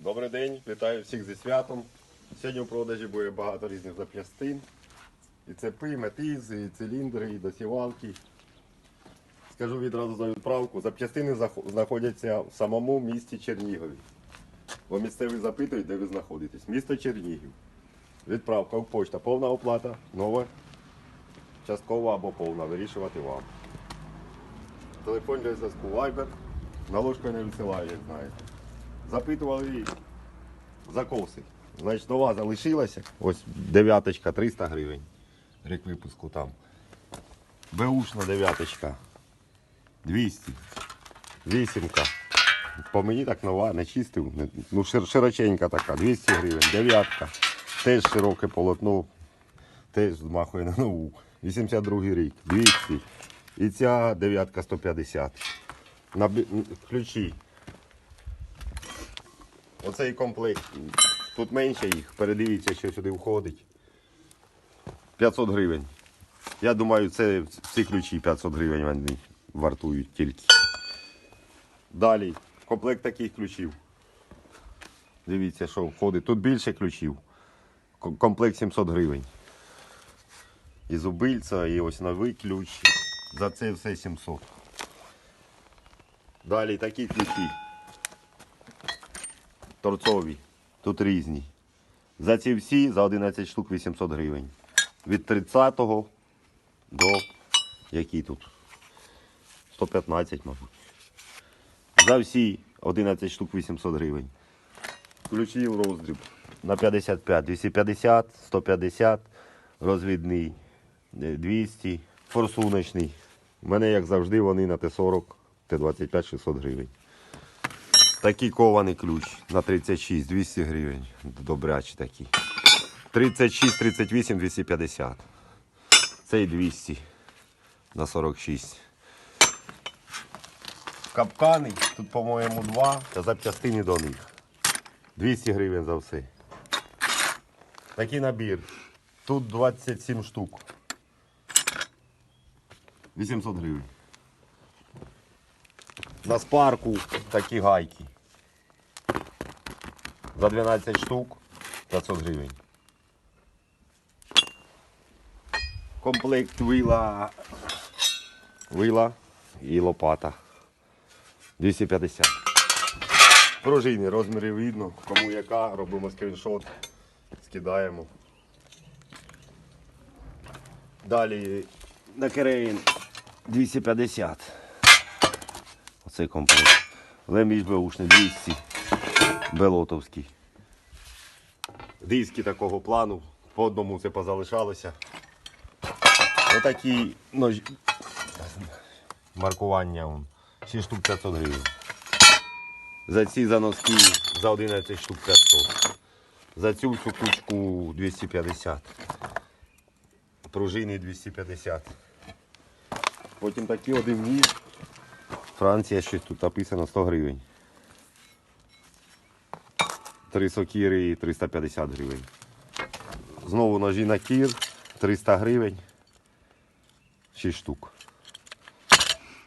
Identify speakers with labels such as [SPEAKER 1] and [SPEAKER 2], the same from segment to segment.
[SPEAKER 1] Добрий день, вітаю всіх зі святом. Сьогодні в продажі буде багато різних запчастин. І цепи, метизи, і циліндри, і досівалки. Скажу відразу за відправку. Запчастини знаходяться в самому місті Чернігові. Бо місцеві запитують, де ви знаходитесь. Місто Чернігів. Відправка в почта. Повна оплата, нова, часткова або повна. Вирішувати вам. Телефон для зв'язку Viber. Наложкою не висилаю, як знаєте. Запитували закоси. Значить, нова залишилася. Ось дев'яточка 300 гривень. Рік випуску там. Беушна дев'яточка 200. Вісімка. По мені так нова, не чистив. Ну, широченька така, 200 гривень. Дев'ятка. Теж широке полотно. Теж змахує на нову. 82 рік, 200. І ця дев'ятка 150. На ключі Оцей комплект. Тут менше їх. Передивіться, що сюди входить. 500 гривень. Я думаю, це всі ключі 500 гривень вони вартують тільки. Далі. Комплект таких ключів. Дивіться, що входить. Тут більше ключів. Комплект 700 гривень. І зубильця, і ось новий ключ. За це все 700. Далі такі ключі торцові. Тут різні. За ці всі за 11 штук 800 гривень. Від 30-го до які тут? 115, мабуть. За всі 11 штук 800 гривень. Ключі в роздріб на 55, 250, 150, розвідний е, 200, форсуночний. У мене, як завжди, вони на Т40, Т25 600 гривень. Такий кований ключ на 36, 200 гривень. Добрячі такі. 36, 38, 250. Цей 200 на 46. Капкани, тут, по-моєму, два, та запчастини до них. 200 гривень за все. Такий набір. Тут 27 штук. 800 гривень. На спарку такі гайки. За 12 штук 500 гривень. Комплект вила, вила і лопата. 250. Пружини, розміри видно, кому яка, робимо скріншот, скидаємо. Далі на Керейн 250. Оцей комплект. Леміш беушний 200. Белотовський. Диски такого плану. По одному це позалишалося. Отакі ножі. Маркування. вон. 6 штук 500 гривень. За ці заноски за 11 штук 500. За цю всю кучку 250. Пружини 250. Потім такий один ніж. Франція щось тут написано 100 гривень. Три сокіри 350 гривень. Знову ножі на кір 300 гривень. 6 штук.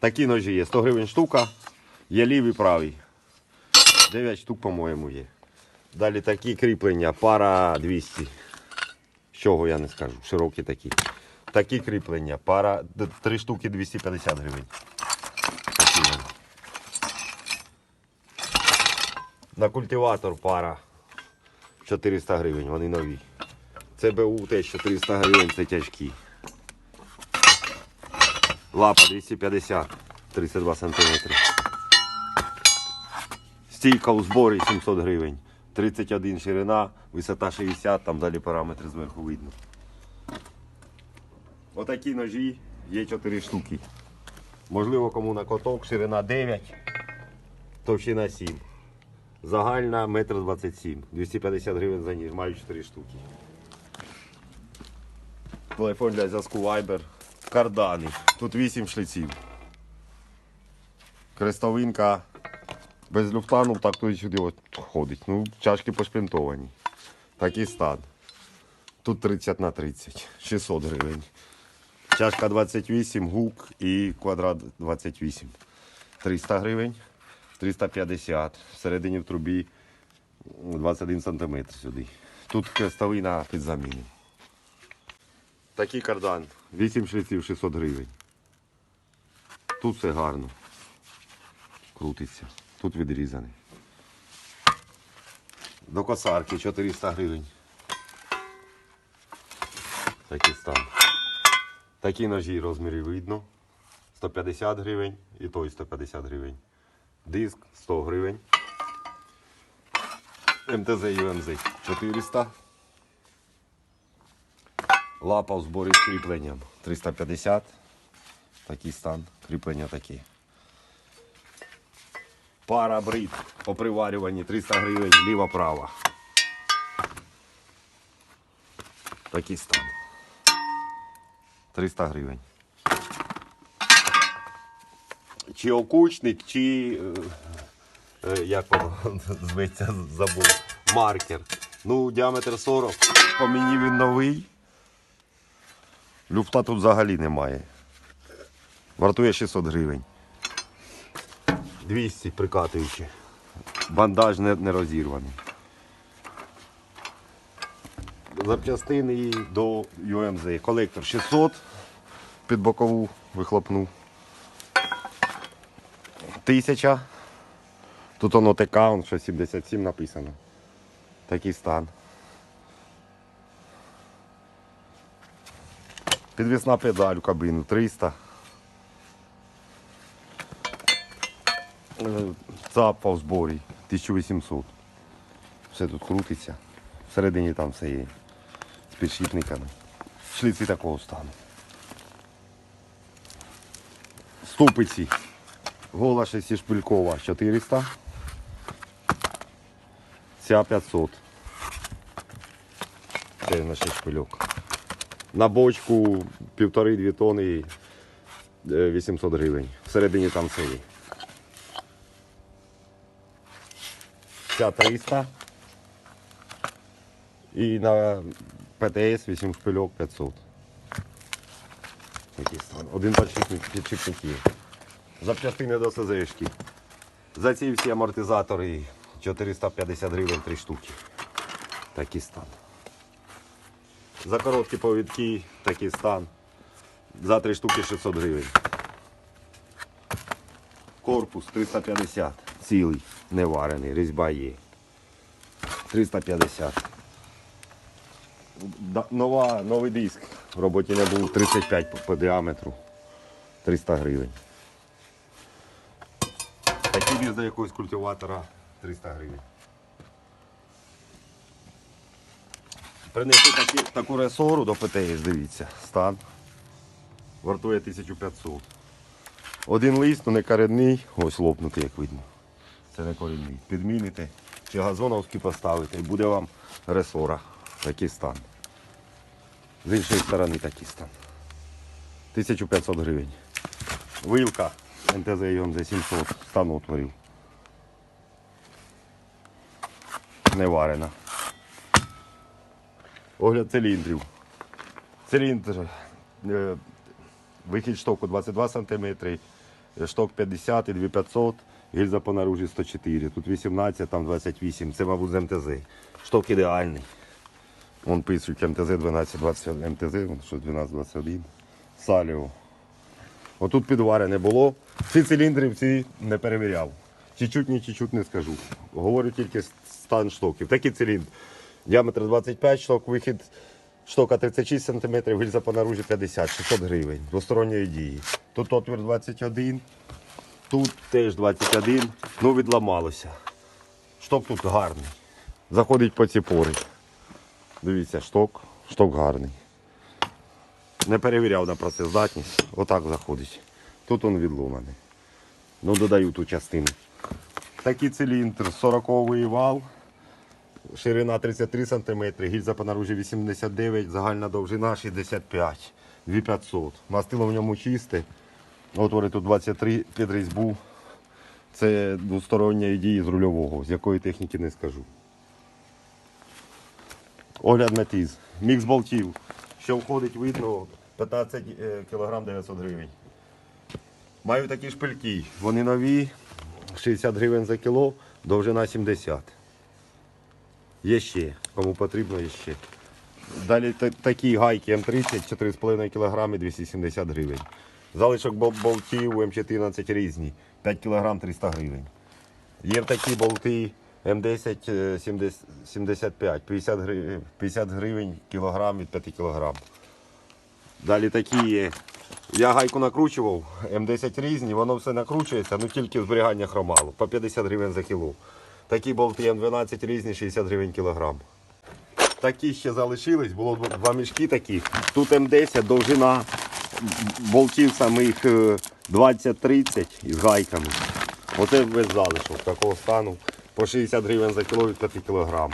[SPEAKER 1] Такі ножі є. 100 гривень штука. Є лівий правий. 9 штук, по-моєму, є. Далі такі кріплення, пара 200. З чого я не скажу. Широкі такі. Такі кріплення, пара 3 штуки 250 гривень. Такі вони. На культиватор пара 400 гривень, вони нові. Це БУ теж 400 гривень, це тяжкі. Лапа 250, 32 сантиметри. Стійка у зборі 700 гривень. 31 ширина, висота 60, там далі параметри зверху видно. Отакі ножі є 4 штуки. Можливо, кому на коток, ширина 9, товщина 7. Загальна 1,27 м. 250 гривень за ніж, маю 4 штуки. Телефон для зв'язку Viber. Кардани. Тут 8 шліців. Крестовинка без люфтану, так туди сюди от ходить. Ну, чашки пошпінтовані. Такий стан. Тут 30 на 30, 600 гривень. Чашка 28, гук і квадрат 28. 300 гривень, 350. Всередині в трубі 21 см сюди. Тут крестовина під заміну. Такий кардан. 8 шліців 600 гривень. Тут все гарно. Крутиться. Тут відрізаний. До косарки 400 гривень. Такий стан. Такі ножі розміри видно. 150 гривень і той 150 гривень. Диск 100 гривень. МТЗ і УМЗ 400. Лапа в зборі з кріпленням 350. Такий стан. Кріплення такі. Пара брит по приварюванні 300 гривень ліва-права. Такий стан. 300 гривень. Чи окучник, чи е, е, як воно зветься, забув. Маркер. Ну, діаметр 40. По мені він новий. Люфта тут взагалі немає. Вартує 600 гривень. 200 прикатуючи. Бандаж не, не розірваний. Запчастини до UMZ. Колектор 600 під бокову вихлопну. 1000. Тут воно ТК, он що 77 написано. Такий стан. Підвісна педаль в кабину 300. Е, Цапа в зборі 1800. Все тут крутиться. Всередині там все є. З підшипниками. Шліці такого стану. Ступиці. Гола шестишпилькова 400. Ця 500. Це на 6 шпильок. На бочку півтори-дві тони е, 800 гривень. Всередині там все. Ця 300. І на ПТС 8 шпильок 500. Один підшипник, підшипник є. Запчастини до СЗшки. За ці всі амортизатори 450 гривень 3 штуки. Такий стан. За короткі повідки такий стан. За 3 штуки 600 гривень. Корпус 350. Цілий, не варений, різьба є. 350. Да- Нова, новий диск в роботі не був 35 по, по діаметру. 300 гривень. Такий віз до якогось культиватора 300 гривень. Принесли такі, таку ресору до ПТС, дивіться, стан. Вартує 1500. Один лист, ну не коренний, ось лопнутий, як видно. Це не корінний. Підміните чи газоновський поставите і буде вам ресора. Такий стан. З іншої сторони такий стан. 1500 гривень. Вилка НТЗ йом за 700 стан отворів. Не варена. Огляд циліндрів. Циліндр. е, Вихід штоку 22 см, шток 50 і 2500, гільза по наружі 104. Тут 18, там 28. Це, мабуть, з МТЗ. Шток ідеальний. Вон пишуть МТЗ 1221, МТЗ, вон що 1221. Саліо. Отут підвари не було. Ці циліндри всі не перевіряв. Чуть-чуть, ні, чуть-чуть не скажу. Говорю тільки стан штоків. Такий циліндр. Діаметр 25 шток, вихід штока 36 см, гільза по наружі 50, 600 гривень. Двосторонньої дії. Тут отвір 21, тут теж 21, ну відламалося. Шток тут гарний. Заходить по ці пори. Дивіться, шток, шток гарний. Не перевіряв на працездатність. Отак заходить. Тут він відломаний. Ну, додаю ту частину. Такий циліндр, 40-й вал, ширина 33 см, гільза по наружі 89, загальна довжина 65, 2500. Мастило в ньому чисте. Отвори тут 23 під різьбу. Це двостороння дії з рульового, з якої техніки не скажу. Огляд метіз. Мікс болтів. Що входить, видно, 15 кг 900 гривень. Маю такі шпильки. Вони нові, 60 гривень за кіло, довжина 70. Є ще, кому потрібно, є ще. Далі такі гайки М30, 4,5 кг, 270 гривень. Залишок бол- болтів М14 різні, 5 кг 300 гривень. Є такі болти М10 е, 70 75, 50 гривень, 50 гривень кілограм від 5 кг. Далі такі є. Я гайку накручував, М10 різні, воно все накручується, ну тільки зберігання хромалу, по 50 гривень за кіло. Такі болти М12 різні, 60 гривень кілограм. Такі ще залишились, було дв- два мішки таких. Тут М10, довжина болтів самих е, 20-30 із гайками. Оце весь залишок такого стану. По 60 гривень за кіло від 5 кілограм.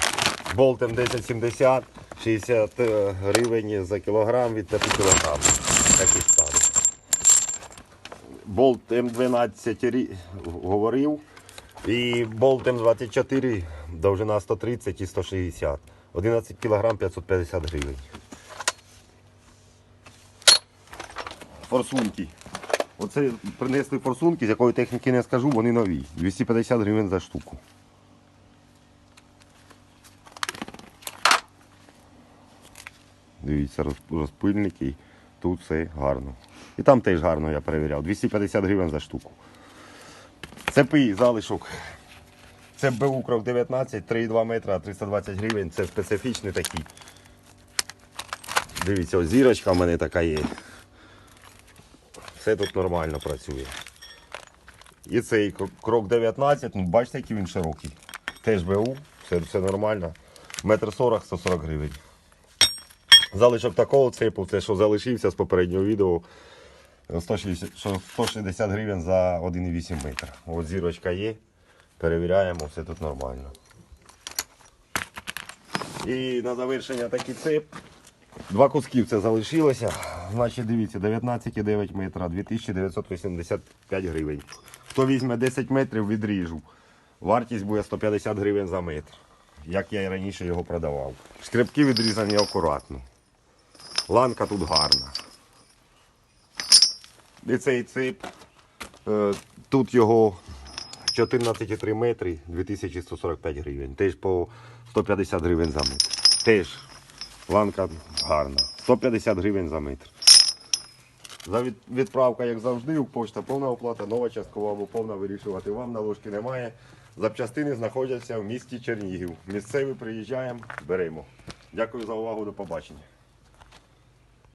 [SPEAKER 1] Болт М1070, 60 е, гривень за кілограм від 5 кілограм. Такий стан. Болт М12 говорив. І болт М24, довжина 130 і 160. 11 кг 550 гривень. Форсунки. Оце принесли форсунки, з якої техніки не скажу, вони нові. 250 гривень за штуку. Дивіться, розпильники. Тут все гарно. І там теж гарно я перевіряв. 250 гривень за штуку. Цепи, залишок. Це БУ крок 19, 3,2 метра, 320 гривень. Це специфічні такі. Дивіться, ось зірочка в мене така є. Все тут нормально працює. І цей крок 19, ну бачите, який він широкий. Теж БУ, все, все нормально. Метр 40, 140 гривень. Залишок такого цепу, це що залишився з попереднього відео. 160, 160 гривень за 1,8 метр. Ось зірочка є. Перевіряємо, все тут нормально. І на завершення такий цеп. Два кусків це залишилося. Значить, дивіться, 19,9 метра, 2985 гривень. Хто візьме 10 метрів, відріжу. Вартість буде 150 гривень за метр. Як я і раніше його продавав. Шкребки відрізані акуратно. Ланка тут гарна. І цей цеп. е, Тут його 14,3 метри, 2145 гривень. Теж по 150 гривень за метр. Теж ланка гарна. 150 гривень за метр. За відправка, як завжди, у почта повна оплата, нова часткова або повна вирішувати вам наложки немає. Запчастини знаходяться в місті Чернігів. Місцеві приїжджаємо, беремо. Дякую за увагу, до побачення.